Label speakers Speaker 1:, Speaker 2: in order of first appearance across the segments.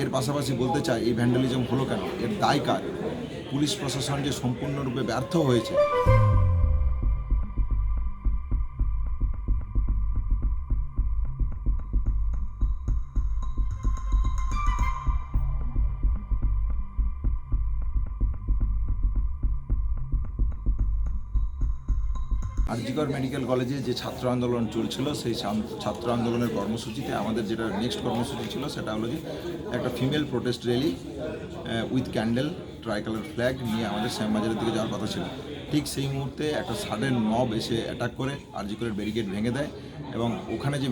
Speaker 1: এর পাশাপাশি বলতে চাই, এই ভ্যান্ডালিজম হলো কেন? এর দায় কার? পুলিশ প্রশাসন যে সম্পূর্ণরূপে ব্যর্থ হয়েছে আরজিকর মেডিকেল কলেজে যে ছাত্র আন্দোলন চলছিল, সেই ছাত্র আন্দোলনের কর্মসূচিতে আমাদের যেটা নেক্সট কর্মসূচি ছিল, সেটা হলো যে একটা female protest rally with candle tricolour flag নিয়ে আমাদের শ্যামবাজারের দিকে যাওয়ার কথা ছিল। ঠিক সেই মুহূর্তে একটা সাডেন মব এসে অ্যাটাক করে, আরজিকরের ব্যারিকেড ভেঙে দেয় এবং ওখানে যে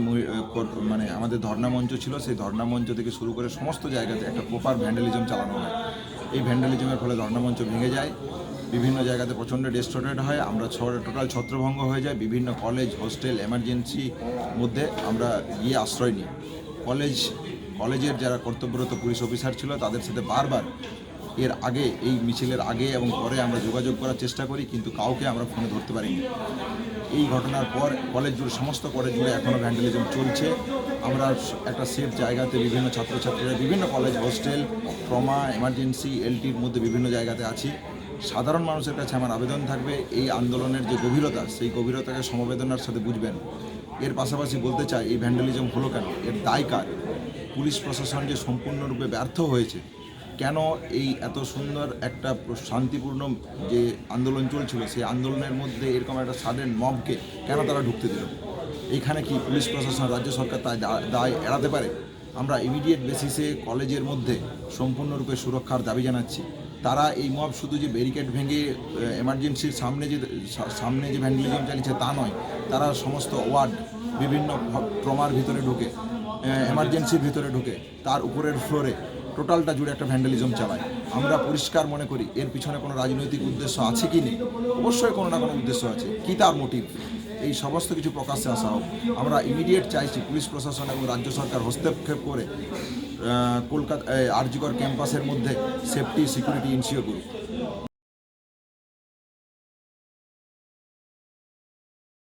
Speaker 1: মানে আমাদের ধর্ণা মঞ্চ ছিল, সেই ধর্ণা মঞ্চ থেকে শুরু করে সমস্ত জায়গাতে একটা প্রপার ভ্যান্ডালিজম চালানো হয়। এই ভ্যান্ডালিজমের ফলে দণ্ডমঞ্চ মঞ্চ ভেঙে যায়। বিভিন্ন জায়গাতে প্রচণ্ড ডিস্টোরেড হয়। আমরা টোটাল ছত্রভঙ্গ হয়ে যায়। বিভিন্ন কলেজ হোস্টেল এমার্জেন্সি মধ্যে আমরা গিয়ে আশ্রয় নিই। কলেজ কলেজের যারা কর্তব্যরত পুলিশ অফিসার ছিল, তাদের সাথে বারবার এর আগে, এই মিছিলের আগে এবং পরে আমরা যোগাযোগ করার চেষ্টা করি, কিন্তু কাউকে আমরা ফোনে ধরতে পারিনি। এই ঘটনার পর কলেজ জুড়ে, সমস্ত কলেজ জুড়ে এখনও ভ্যান্ডালিজম চলছে। আমরা একটা সেফ জায়গাতে বিভিন্ন ছাত্রছাত্রীরা, বিভিন্ন কলেজ হোস্টেল ট্রমা এমার্জেন্সি এলটির মধ্যে বিভিন্ন জায়গাতে আছি। সাধারণ মানুষের কাছে আমার আবেদন থাকবে, এই আন্দোলনের যে গভীরতা, সেই গভীরতাকে সমবেদনার সাথে বুঝবেন। এর পাশাপাশি বলতে চাই, এই ভ্যান্ডালিজম হলো কেন? এর দায় কার? পুলিশ প্রশাসন যে সম্পূর্ণরূপে ব্যর্থ হয়েছে কেন এই এত সুন্দর একটা শান্তিপূর্ণ যে আন্দোলন চলছিল, সেই আন্দোলনের মধ্যে এরকম একটা সাডেন মবকে কেন তারা ঢুকতে দিল? এইখানে কি পুলিশ প্রশাসন, রাজ্য সরকার তাই দায় এড়াতে পারে? আমরা ইমিডিয়েট বেসিসে কলেজের মধ্যে সম্পূর্ণরূপে সুরক্ষার দাবি জানাচ্ছি। তারা এই মব শুধু যে ব্যারিকেড ভেঙে এমার্জেন্সির সামনে যে সামনে যে ভ্যান্ডালিজম চালিয়েছে তা নয়, তারা সমস্ত ওয়ার্ড বিভিন্ন ট্রমার ভিতরে ঢুকে এমার্জেন্সির ভিতরে ঢুকে, তার উপরের ফ্লোরে টোটালটা জুড়ে একটা ভ্যান্ডালিজম চালায়। আমরা পরিষ্কার মনে করি, এর পিছনে কোনো রাজনৈতিক উদ্দেশ্য আছে কি নেই? অবশ্যই কোনো না কোনো উদ্দেশ্য আছে। কি তার মোটিভ এই সমস্ত কিছু প্রকাশ্যে আসা হোক। আমরা ইমিডিয়েট চাইছি পুলিশ প্রশাসন এবং রাজ্য সরকার হস্তক্ষেপ করে কলকাতা আরজিকর ক্যাম্পাসের মধ্যে সেফটি সিকিউরিটি ইনশিওর করুক।